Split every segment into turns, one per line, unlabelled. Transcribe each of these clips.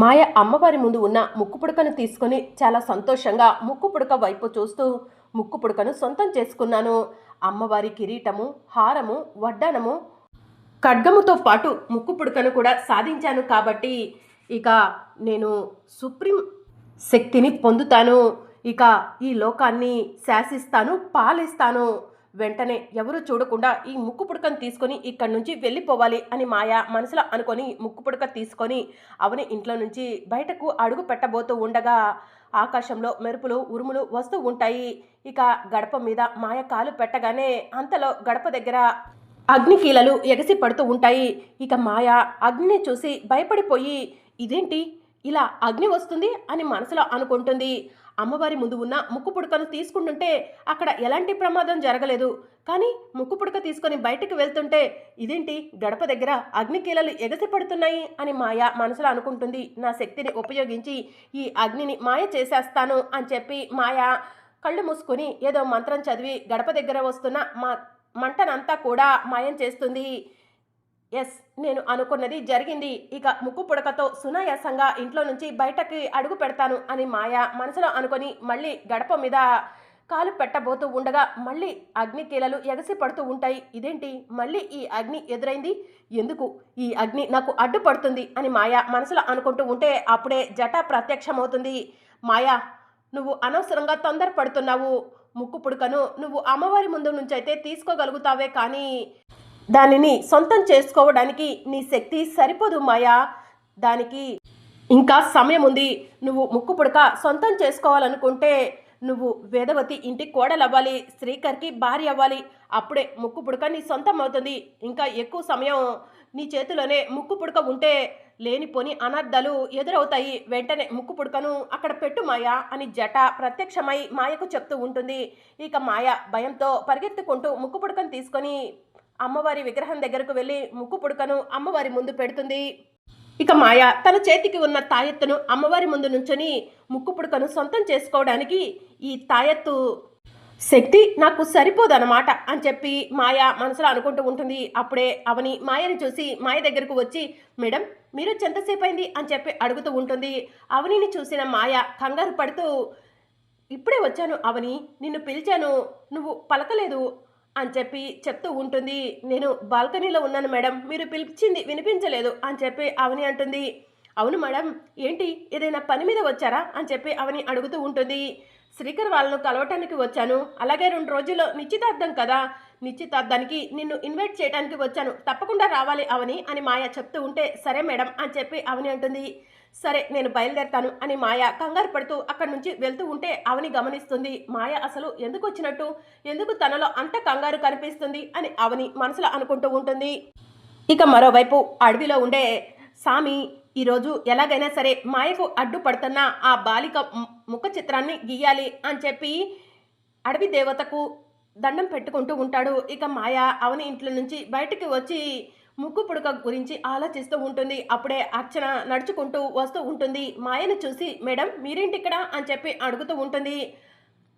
మాయ అమ్మవారి ముందు ఉన్న ముక్కు పుడకను తీసుకొని చాలా సంతోషంగా ముక్కు పుడక వైపు చూస్తూ ముక్కు పుడకను సొంతం చేసుకున్నాను. అమ్మవారి కిరీటము హారము వడ్డానము ఖడ్గముతో పాటు ముక్కు పుడకను కూడా సాధించాను కాబట్టి ఇక నేను సుప్రీం శక్తిని పొందుతాను. ఇక ఈ లోకాన్ని శాసిస్తాను పాలిస్తాను. వెంటనే ఎవరు చూడకుండా ఈ ముక్కు పుడకను తీసుకొని ఇక్కడి నుంచి వెళ్ళిపోవాలి అని మాయ మనసులో అనుకొని ముక్కు పుడక తీసుకొని అవని ఇంట్లో నుంచి బయటకు అడుగు పెట్టబోతూ ఉండగా ఆకాశంలో మెరుపులు ఉరుములు వస్తూ ఉంటాయి. ఇక గడప మీద మాయ కాలు పెట్టగానే అంతలో గడప దగ్గర అగ్నికీలలు ఎగసి పడుతూ ఉంటాయి. ఇక మాయ అగ్నిని చూసి భయపడిపోయి ఇదేంటి? ఇలా అగ్ని వస్తుంది? అని మనసులో అనుకుంటుంది. అమ్మవారి ముందు ఉన్న ముక్కు పుడకను తీసుకుంటుంటే అక్కడ ఎలాంటి ప్రమాదం జరగలేదు. కానీ ముక్కు పుడక తీసుకొని బయటికి వెళ్తుంటే ఇదేంటి? గడప దగ్గర అగ్నికీలలు ఎగసి పడుతున్నాయి అని మాయ మనసులో అనుకుంటుంది. నా శక్తిని ఉపయోగించి ఈ అగ్నిని మాయ చేసేస్తాను అని చెప్పి మాయ కళ్ళు మూసుకొని ఏదో మంత్రం చదివి గడప దగ్గర వస్తున్న మా మంటనంతా కూడా మాయం చేస్తుంది. ఎస్ నేను అనుకున్నది జరిగింది. ఇక ముక్కు పుడకతో సునాయాసంగా ఇంట్లో నుంచి బయటకి అడుగు పెడతాను అని మాయ మనసులో అనుకొని మళ్ళీ గడప మీద కాలు పెట్టబోతూ ఉండగా మళ్ళీ అగ్ని కీలలు ఎగసి పడుతూ ఉంటాయి. ఇదేంటి? మళ్ళీ ఈ అగ్ని ఎదురైంది? ఎందుకు? ఈ అగ్ని నాకు అడ్డుపడుతుంది అని మాయ మనసులో అనుకుంటూ ఉంటే అప్పుడే జట ప్రత్యక్షమవుతుంది. మాయా నువ్వు అనవసరంగా తొందరపడుతున్నావు. ముక్కు పుడకను నువ్వు అమ్మవారి ముందు నుంచి అయితే తీసుకోగలుగుతావే కానీ దానిని సొంతం చేసుకోవడానికి నీ శక్తి సరిపోదు మాయా. దానికి ఇంకా సమయం ఉంది. నువ్వు ముక్కు పుడక సొంతం చేసుకోవాలనుకుంటే నువ్వు వేదవతి ఇంటి కోడలవ్వాలి శ్రీకర్కి భార్య అవ్వాలి అప్పుడే ముక్కు పుడక నీ సొంతం అవుతుంది. ఇంకా ఎక్కువ సమయం నీ చేతిలోనే ముక్కు పుడక ఉంటే లేనిపోని అనర్థాలు ఎదురవుతాయి. వెంటనే ముక్కు పుడకను అక్కడ పెట్టు మాయ అని జట ప్రత్యక్షమై మాయకు చెప్తూ ఉంటుంది. ఇక మాయ భయంతో పరిగెత్తుకుంటూ ముక్కు పుడకను తీసుకొని అమ్మవారి విగ్రహం దగ్గరకు వెళ్ళి ముక్కు పుడకను అమ్మవారి ముందు పెడుతుంది. ఇక మాయ తన చేతికి ఉన్న తాయెత్తును అమ్మవారి ముందు నుంచొని ముక్కు పుడకను సొంతం చేసుకోవడానికి ఈ తాయెత్తు శక్తి నాకు సరిపోదన్నమాట అని చెప్పి మాయ మనసులో అనుకుంటూ ఉంటుంది. అప్పుడే అవని మాయని చూసి మాయ దగ్గరకు వచ్చి మేడం మీరు ఎంతసేపు అయింది అని చెప్పి అడుగుతూ ఉంటుంది. అవనిని చూసిన మాయ కంగారు పడుతూ ఇప్పుడే వచ్చాను అవని నిన్ను పిలిచాను నువ్వు పలకలేదు అని చెప్పి చెప్తూ ఉంటుంది. నేను బాల్కనీలో ఉన్నాను మేడం. మీరు పిలిచింది వినిపించలేదు అని చెప్పి అవని అంటుంది. అవును మేడం. ఏంటి? ఏదైనా పని మీద వచ్చారా? అని చెప్పి అవని అడుగుతూ ఉంటుంది. శ్రీకర్ వాళ్ళను కలవటానికి వచ్చాను. అలాగే రెండు రోజుల్లో నిశ్చితార్థం కదా. నిశ్చితార్థానికి నిన్ను ఇన్వైట్ చేయడానికి వచ్చాను. తప్పకుండా రావాలి అవని అని మాయ చెప్తూ ఉంటే సరే మేడం అని చెప్పి అవని అంటుంది. సరే నేను బయలుదేరతాను అని మాయ కంగారు పడుతూ అక్కడి నుంచి వెళ్తూ ఉంటే అవని గమనిస్తుంది. మాయ అసలు ఎందుకు వచ్చినట్టు? ఎందుకు తనలో అంత కంగారు కనిపిస్తుంది అని అవని మనసులో అనుకుంటూ ఉంటుంది. ఇక మరోవైపు అడవిలో ఉండే సామి ఈరోజు ఎలాగైనా సరే మాయకు అడ్డుపడుతున్న ఆ బాలిక ముఖ చిత్రాన్ని గీయాలి అని చెప్పి అడవి దేవతకు దండం పెట్టుకుంటూ ఉంటాడు. ఇక మాయ అవని ఇంట్లో నుంచి బయటికి వచ్చి ముక్కు పుడక గురించి ఆలోచిస్తూ ఉంటుంది. అప్పుడే అర్చన నడుచుకుంటూ వస్తూ ఉంటుంది. మాయను చూసి మేడం మీరేంటి ఇక్కడ అని చెప్పి అడుగుతూ ఉంటుంది.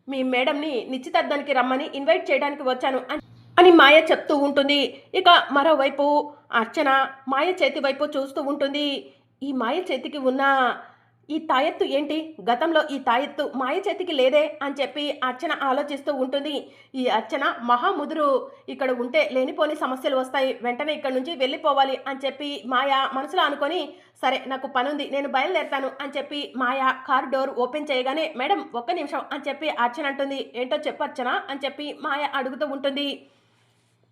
మీ మేడంని నిశ్చితార్థానికి రమ్మని ఇన్వైట్ చేయడానికి వచ్చాను అని అని మాయ చెప్తూ ఉంటుంది. ఇక మరోవైపు అర్చన మాయ చేతి వైపు చూస్తూ ఉంటుంది. ఈ మాయ చేతికి ఉన్న ఈ తాయెత్తు ఏంటి? గతంలో ఈ తాయెత్తు మాయ చేతికి లేదే అని చెప్పి అర్చన ఆలోచిస్తూ ఉంటుంది. ఈ అర్చన మహాముదురు ఇక్కడ ఉంటే లేనిపోని సమస్యలు వస్తాయి. వెంటనే ఇక్కడ నుంచి వెళ్ళిపోవాలి అని చెప్పి మాయ మనసులో అనుకొని సరే నాకు పని ఉంది నేను బయలుదేరుతాను అని చెప్పి మాయ కార్ డోర్ ఓపెన్ చేయగానే మేడం ఒక్క నిమిషం అని చెప్పి అర్చన అంటుంది. ఏంటో చెప్పు అర్చన అని చెప్పి మాయ అడుగుతూ ఉంటుంది.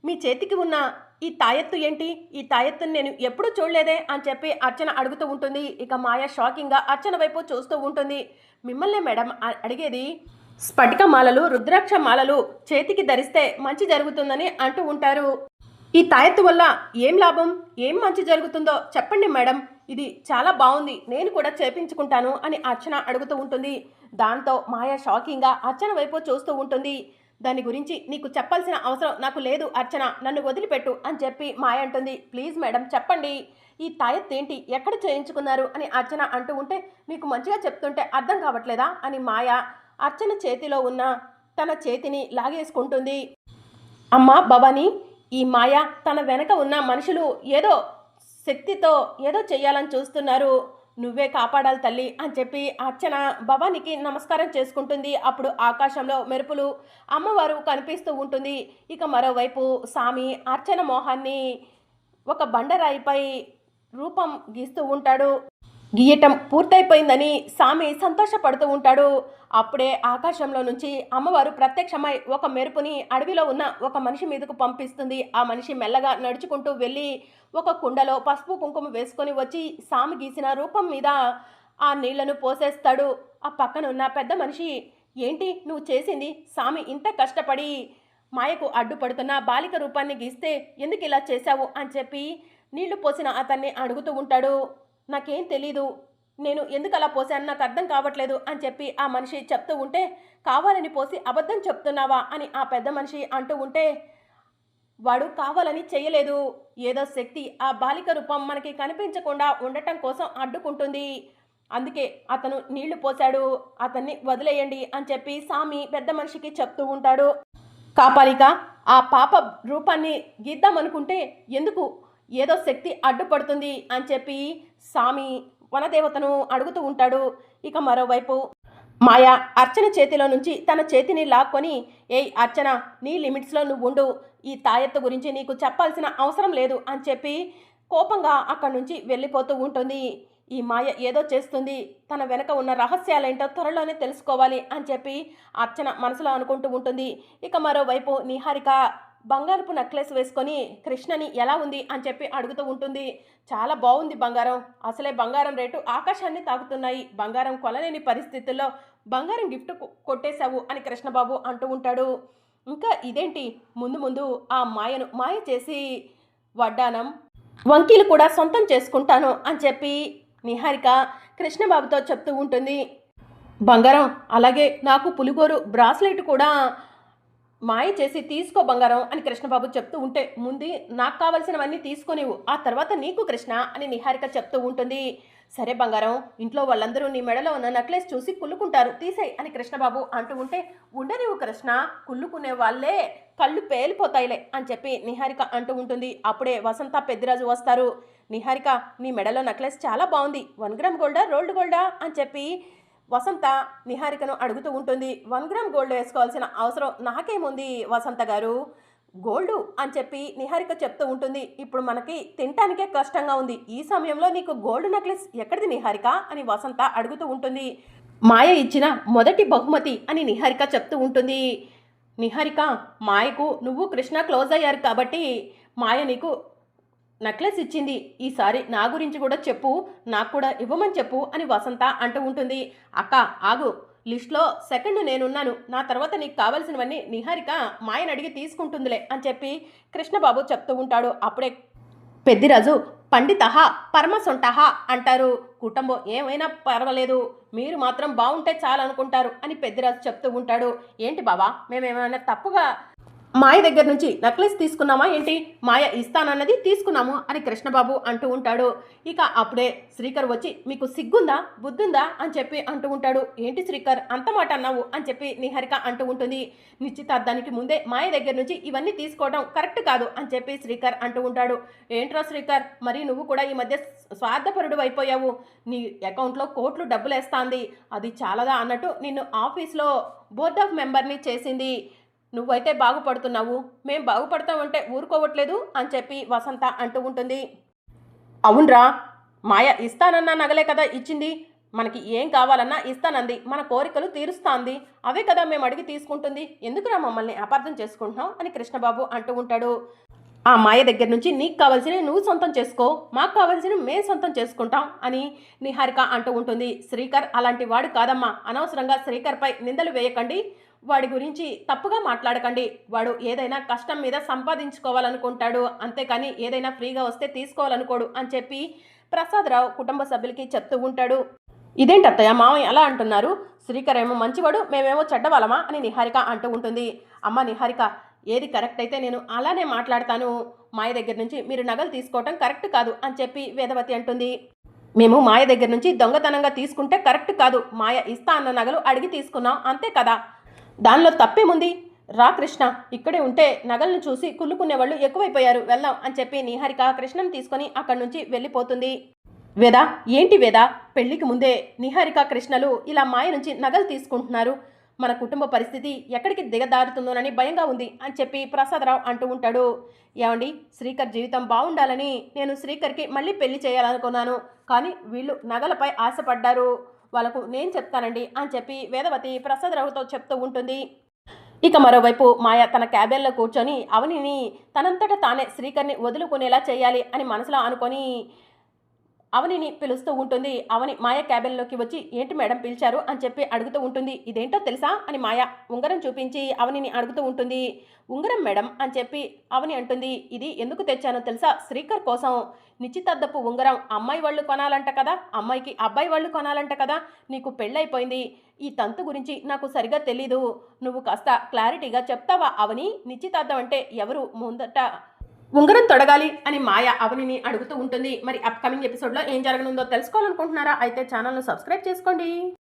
మీ చేతికి ఉన్న ఈ తాయెత్తు ఏంటి? ఈ తాయెత్తుని నేను ఎప్పుడూ చూడలేదే అని చెప్పి అర్చన అడుగుతూ ఉంటుంది. ఇక మాయ షాకింగ్గా అర్చన వైపు చూస్తూ ఉంటుంది. మిమ్మల్నే మేడం అడిగేది స్ఫటిక మాలలు రుద్రాక్ష మాలలు చేతికి ధరిస్తే మంచి జరుగుతుందని అంటూ ఉంటారు. ఈ తాయెత్తు వల్ల ఏం లాభం? ఏం మంచి జరుగుతుందో చెప్పండి మేడం. ఇది చాలా బాగుంది. నేను కూడా చేపించుకుంటాను అని అర్చన అడుగుతూ ఉంటుంది. దాంతో మాయ షాకింగ్గా అర్చన వైపు చూస్తూ ఉంటుంది. దాని గురించి నీకు చెప్పాల్సిన అవసరం నాకు లేదు అర్చన. నన్ను వదిలిపెట్టు అని చెప్పి మాయ అంటుంది. ప్లీజ్ మేడం చెప్పండి. ఈ తాయెత్ ఏంటి ఎక్కడ చేయించుకున్నారు? అని అర్చన అంటూ ఉంటే మీకు మంచిగా చెప్తుంటే అర్థం కావట్లేదా? అని మాయ అర్చన చేతిలో ఉన్న తన చేతిని లాగేసుకుంటుంది. అమ్మా భవానీ ఈ మాయ తన వెనక ఉన్న మనుషులు ఏదో శక్తితో ఏదో చేయాలని చూస్తున్నారు. నువ్వే కాపాడాలి తల్లి అని చెప్పి అర్చన భవానికి నమస్కారం చేసుకుంటుంది. అప్పుడు ఆకాశంలో మెరుపులు అమ్మవారు కనిపిస్తూ ఉంటుంది. ఇక మరోవైపు స్వామి అర్చన మోహాన్ని ఒక బండరాయిపై రూపం గీస్తూ ఉంటాడు. గీయటం పూర్తయిపోయిందని సామి సంతోషపడుతూ ఉంటాడు. అప్పుడే ఆకాశంలో నుంచి అమ్మవారు ప్రత్యక్షమై ఒక మెరుపుని అడవిలో ఉన్న ఒక మనిషి మీదకు పంపిస్తుంది. ఆ మనిషి మెల్లగా నడుచుకుంటూ వెళ్ళి ఒక కుండలో పసుపు కుంకుమ వేసుకొని వచ్చి సామి గీసిన రూపం మీద ఆ నీళ్ళను పోసేస్తాడు. ఆ పక్కన ఉన్న పెద్ద మనిషి ఏంటి నువ్వు చేసింది? సామి ఇంత కష్టపడి మాయకు అడ్డుపడుతున్న బాలిక రూపాన్ని గీస్తే ఎందుకు ఇలా చేశావు? అని చెప్పి నీళ్ళు పోసిన అతన్ని అడుగుతూ ఉంటాడు. నాకేం తెలీదు. నేను ఎందుకు అలా పోసాను నాకు అర్థం కావట్లేదు అని చెప్పి ఆ మనిషి చెప్తూ ఉంటే కావాలని పోసి అబద్ధం చెప్తున్నావా అని ఆ పెద్ద మనిషి అంటూ ఉంటే వాడు కావాలని చేయలేదు. ఏదో శక్తి ఆ బాలిక రూపం మనకి కనిపించకుండా ఉండటం కోసం అడ్డుకుంటుంది. అందుకే అతను నీళ్ళు పోశాడు. అతన్ని వదిలేయండి అని చెప్పి సామి పెద్ద మనిషికి చెప్తూ ఉంటాడు. కాపాలిక ఆ పాప రూపాన్ని గీద్దామనుకుంటే ఎందుకు ఏదో శక్తి అడ్డుపడుతుంది అని చెప్పి సామి వనదేవతను అడుగుతూ ఉంటాడు. ఇక మరోవైపు మాయా అర్చన చేతిలో నుంచి తన చేతిని లాక్కొని ఏయ్ అర్చన నీ లిమిట్స్లో నువ్వు ఉండు ఈ తాయెత్తు గురించి నీకు చెప్పాల్సిన అవసరం లేదు అని చెప్పి కోపంగా అక్కడి నుంచి వెళ్ళిపోతూ ఉంటుంది. ఈ మాయ ఏదో చేస్తుంది. తన వెనక ఉన్న రహస్యాలేంటో త్వరలోనే తెలుసుకోవాలి అని చెప్పి అర్చన మనసులో అనుకుంటూ ఉంటుంది. ఇక మరోవైపు నిహారిక బంగారపు నెక్లెస్ వేసుకొని కృష్ణని ఎలా ఉంది అని చెప్పి అడుగుతూ ఉంటుంది. చాలా బాగుంది బంగారం. అసలే బంగారం రేటు ఆకాశాన్ని తాకుతున్నాయి. బంగారం కొలలేని పరిస్థితుల్లో బంగారం గిఫ్ట్ కొట్టేశావు అని కృష్ణబాబు అంటూ ఉంటాడు. ఇంకా ఇదేంటి? ముందు ముందు ఆ మాయను మాయ చేసి వడ్డానం. వంకీలు కూడా సొంతం చేసుకుంటాను అని చెప్పి నిహారిక కృష్ణబాబుతో చెప్తూ ఉంటుంది. బంగారం అలాగే నాకు పులిగోరు బ్రాస్లెట్ కూడా మాయ చేసి తీసుకో బంగారం అని కృష్ణబాబు చెప్తూ ఉంటే ముందు నాకు కావలసినవన్నీ తీసుకునేవు ఆ తర్వాత నీకు కృష్ణ అని నిహారిక చెప్తూ ఉంటుంది. సరే బంగారం ఇంట్లో వాళ్ళందరూ నీ మెడలో ఉన్న నెక్లెస్ చూసి కుల్లుకుంటారు తీసేయ్ అని కృష్ణబాబు అంటూ ఉంటే ఉండనివు కృష్ణ కుల్లుకునే వాళ్ళే కళ్ళు పేలిపోతాయిలే అని చెప్పి నిహారిక అంటూ ఉంటుంది. అప్పుడే వసంత పెద్దిరాజు వస్తారు. నిహారిక నీ మెడలో నెక్లెస్ చాలా బాగుంది వన్ గ్రామ్ గోల్డా రోల్డ్ గోల్డా అని చెప్పి వసంత నిహారికను అడుగుతూ ఉంటుంది. వన్ గ్రామ్ గోల్డ్ వేసుకోవాల్సిన అవసరం నాకేముంది వసంత గారు? గోల్డ్ అని చెప్పి నిహారిక చెప్తూ ఉంటుంది. ఇప్పుడు మనకి తినటానికే కష్టంగా ఉంది. ఈ సమయంలో నీకు గోల్డ్ నెక్లెస్ ఎక్కడిది నిహారిక? అని వసంత అడుగుతూ ఉంటుంది. మాయ ఇచ్చిన మొదటి బహుమతి అని నిహారిక చెప్తూ ఉంటుంది. నిహారిక మాయకు నువ్వు కృష్ణ క్లోజ్ అయ్యారు కాబట్టి మాయ నీకు నెక్లెస్ ఇచ్చింది. ఈసారి నా గురించి కూడా చెప్పు నాకు కూడా ఇవ్వమని చెప్పు అని వసంత అంటూ ఉంటుంది. అక్క ఆగు. లిస్ట్లో సెకండ్ నేనున్నాను. నా తర్వాత నీకు కావాల్సినవన్నీ నిహారిక మాయని అడిగి తీసుకుంటుందిలే అని చెప్పి కృష్ణబాబు చెప్తూ ఉంటాడు. అప్పుడే పెద్దిరాజు పండితహ పరమసొంటహ అంటారు. కుటుంబం ఏమైనా పర్వాలేదు. మీరు మాత్రం బాగుంటే చాలు అనుకుంటారు అని పెద్దిరాజు చెప్తూ ఉంటాడు. ఏంటి బాబా మేమేమైనా తప్పుగా మాయ దగ్గర నుంచి నక్లెస్ తీసుకున్నామా ఏంటి? మాయ ఇస్తానన్నది తీసుకున్నాము అని కృష్ణబాబు అంటూ ఉంటాడు. ఇక అప్పుడే శ్రీకర్ వచ్చి మీకు సిగ్గుందా? బుద్ధుందా? అని చెప్పి అంటూ ఉంటాడు. ఏంటి శ్రీకర్? అంత మాట అన్నావు? అని చెప్పి నిహారిక అంటూ ఉంటుంది. నిశ్చితార్థానికి ముందే మాయ దగ్గర నుంచి ఇవన్నీ తీసుకోవడం కరెక్ట్ కాదు అని చెప్పి శ్రీకర్ అంటూ ఉంటాడు. ఏంట్రా శ్రీకర్? మరి నువ్వు కూడా ఈ మధ్య స్వార్థపరుడు అయిపోయావు. నీ అకౌంట్లో కోట్లు డబ్బులు వేస్తాంది అది చాలదా? అన్నట్టు నిన్ను ఆఫీస్లో బోర్డ్ ఆఫ్ మెంబర్ని చేసింది. నువ్వైతే బాగుపడుతున్నావు. మేం బాగుపడతామంటే ఊరుకోవట్లేదు అని చెప్పి వసంత అంటూ ఉంటుంది. అవునరా మాయ ఇస్తానన్నా నగలే కదా ఇచ్చింది. మనకి ఏం కావాలన్నా ఇస్తానంది. మన కోరికలు తీరుస్తాంది. అవే కదా మేము అడిగి తీసుకుంటుంది. ఎందుకురా మమ్మల్ని అపార్థం చేసుకుంటున్నాం అని కృష్ణబాబు అంటూ ఉంటాడు. ఆ మాయ దగ్గర నుంచి నీకు కావాల్సినవి నువ్వు సొంతం చేసుకో. మాకు కావాల్సినవి మేము సొంతం చేసుకుంటాం అని నిహారిక అంటూ ఉంటుంది. శ్రీకర్ అలాంటి వాడు కాదమ్మా. అనవసరంగా శ్రీకర్పై నిందలు వేయకండి. వాడి గురించి తప్పుగా మాట్లాడకండి. వాడు ఏదైనా కష్టం మీద సంపాదించుకోవాలనుకుంటాడు. అంతేకాని ఏదైనా ఫ్రీగా వస్తే తీసుకోవాలనుకోడు అని చెప్పి ప్రసాదరావు కుటుంబ సభ్యులకి చెప్తూ ఉంటాడు. ఇదేంటి అత్తయ్య? మామయ్య అలా అంటున్నారు. శ్రీకర్ ఏమో మంచివాడు మేమేమో చెడ్డవాళ్ళమా అని నిహారిక అంటూ ఉంటుంది. అమ్మ నిహారిక ఏది కరెక్ట్ అయితే నేను అలానే మాట్లాడతాను. మాయ దగ్గర నుంచి మీరు నగలు తీసుకోవటం కరెక్ట్ కాదు అని చెప్పి వేదవతి అంటుంది. మేము మాయ దగ్గర నుంచి దొంగతనంగా తీసుకుంటే కరెక్ట్ కాదు. మాయ ఇస్తా అన్న నగలు అడిగి తీసుకున్నాం. అంతే కదా. దానిలో తప్పేముంది? రా కృష్ణ ఇక్కడే ఉంటే నగలను చూసి కుళ్ళుకునేవాళ్ళు ఎక్కువైపోయారు. వెళ్దాం అని చెప్పి నిహారిక కృష్ణను తీసుకొని అక్కడి నుంచి వెళ్ళిపోతుంది. వేద ఏంటి వేద? పెళ్ళికి ముందే నిహారిక కృష్ణలు ఇలా మాయ నుంచి నగలు తీసుకుంటున్నారు. మన కుటుంబ పరిస్థితి ఎక్కడికి దిగదారుతుందోనని భయంగా ఉంది అని చెప్పి ప్రసాదరావు అంటూ ఉంటాడు. ఏమండి శ్రీకర్ జీవితం బాగుండాలని నేను శ్రీకర్కి మళ్ళీ పెళ్ళి చేయాలనుకున్నాను. కానీ వీళ్ళు నగలపై ఆశపడ్డారు. వాళ్ళకు నేను చెప్తానండి అని చెప్పి వేదవతి ప్రసాదరావుతో చెప్తూ ఉంటుంది. ఇక మరోవైపు మాయ తన క్యాబిన్లో కూర్చొని అవనిని తనంతట తానే శ్రీకర్ని వదులుకునేలా చేయాలి అని మనసులో అనుకొని అవనిని పిలుస్తూ ఉంటుంది. అవని మాయ క్యాబిన్లోకి వచ్చి ఏంటి మేడం పిలిచారు? అని చెప్పి అడుగుతూ ఉంటుంది. ఇదేంటో తెలుసా? అని మాయ ఉంగరం చూపించి అవనిని అడుగుతూ ఉంటుంది. ఉంగరం మేడం అని చెప్పి అవని అంటుంది. ఇది ఎందుకు తెచ్చానో తెలుసా? శ్రీకర్ కోసం. నిశ్చితార్థపు ఉంగరం అమ్మాయి వాళ్ళు కొనాలంట కదా? అమ్మాయికి అబ్బాయి వాళ్ళు కొనాలంట కదా? నీకు పెళ్ళైపోయింది. ఈ తంతు గురించి నాకు సరిగా తెలీదు. నువ్వు కాస్త క్లారిటీగా చెప్తావా అవని? నిశ్చితార్థం అంటే ఎవరు? ముందట ఉంగరం తొడగాలి అని మాయ అవనిని అడుగుతూ ఉంటుంది. మరి అప్కమింగ్ ఎపిసోడ్లో ఏం జరగనుందో తెలుసుకోవాలనుకుంటున్నారా? అయితే ఛానల్ను సబ్స్క్రైబ్ చేసుకోండి.